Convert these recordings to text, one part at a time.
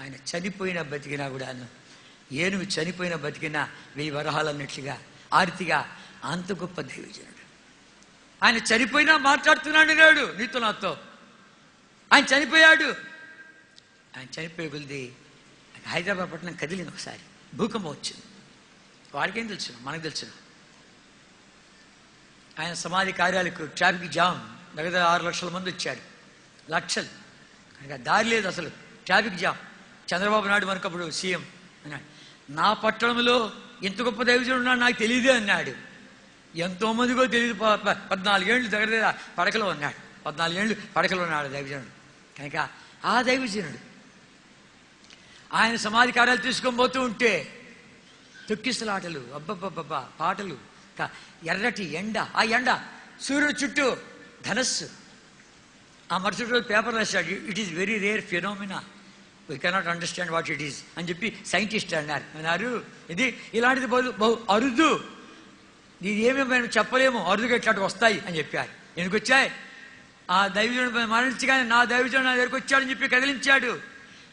ఆయన చనిపోయినా బతికినా కూడాను. ఏనుగు చనిపోయినా బతికినా వెయ్యి వరహాలన్నట్లుగా ఆర్తిగా అంత గొప్ప దైవజనుడు. ఆయన చనిపోయినా మాట్లాడుతున్నాడు నాడు నీతో నాతో. ఆయన చనిపోయాడు. ఆయన చనిపోయే కొలిది హైదరాబాద్ పట్టణం కదిలింది ఒకసారి. భూకంపం వచ్చింది. వాడికేం తెలుసు? మనకు తెలుసు. ఆయన సమాధి కార్యాలకు ట్రాఫిక్ జామ్ దగ్గర ఆరు లక్షల మంది వచ్చారు. లక్షలు. కనుక దారి లేదు అసలు. Traffic jam. చంద్రబాబు నాయుడు మనకప్పుడు సీఎం అన్నాడు. నా పట్టణంలో ఎంత గొప్ప దైవజనుడు ఉన్నాడు నాకు తెలియదే అన్నాడు. ఎంతోమందికో తెలియదు పద్నాలుగేళ్ళు దగ్గర దగ్గర పడకలో ఉన్నాడు. పద్నాలుగేళ్ళు పడకలో ఉన్నాడు దైవజనుడు. కనుక ఆ దైవజనుడు ఆయన సమాధి కార్యాలు తీసుకొని పోతూ ఉంటే తొక్కిసలాటలు అబ్బబ్బబ్బబ్బా పాటలు ఎర్రటి ఎండ ఆ ఎండ సూర్యుడు చుట్టూ ధనస్సు. ఆ మరుసటి రోజు పేపర్ రాశాడు it is very rare phenomena. We cannot understand what it is అని చెప్పి సైంటిస్ట్ అన్నారు. అన్నారు ఇది ఇలాంటిది బహు బహు అరుదు. ఇది ఏమేమి మేము చెప్పలేము అరుదుగా ఇట్లాంటి వస్తాయి అని చెప్పారు. ఎందుకు వచ్చాయి? ఆ దైవజుడు మరణించగానే నా దైవజుడు నా దగ్గరికి వచ్చాడని చెప్పి కదిలించాడు.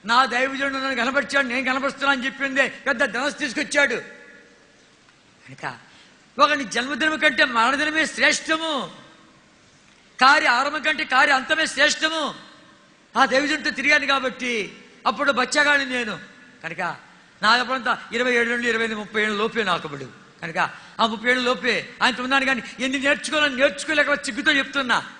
నా దైవజనుడు నన్ను కనపరిచాడు నేను కనపరుస్తున్నా అని చెప్పిందే పెద్ద ధనస్సు తీసుకొచ్చాడు. కనుక ఒకని జన్మదినం కంటే మరణదినమే శ్రేష్టము. కార్య ఆరంభం కంటే కార్య అంతమే శ్రేష్టము. ఆ దైవజంతో తిరిగాను కాబట్టి అప్పుడు బచ్చగాడిని నేను. కనుక నా అప్పుడంతా ఇరవై ఏడు నుండి ఇరవై ముప్పై ఏళ్ళు లోపే నాకు అప్పుడు. కనుక ఆ ముప్పై ఏళ్ళు లోపే ఆయనతో ఉన్నాను కానీ ఎన్ని నేర్చుకోవాలని నేర్చుకోలేక చిగ్గుతో చెప్తున్నా.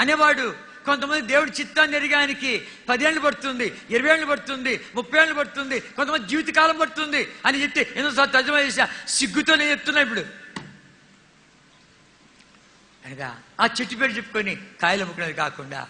అనేవాడు కొంతమంది దేవుడి చిత్తాన్ని ఎరిగానికి పదేళ్ళు పడుతుంది ఇరవై ఏళ్ళు పడుతుంది ముప్పై ఏళ్ళు పడుతుంది కొంతమంది జీవితకాలం పడుతుంది అని చెప్తే ఎన్నోసార్లు తర్జమా చేశా. సిగ్గుతో నేను చెప్తున్నా ఇప్పుడు. అనగా ఆ చెట్టు పేరు చెప్పుకొని కాయలు అమ్ముకునేది కాకుండా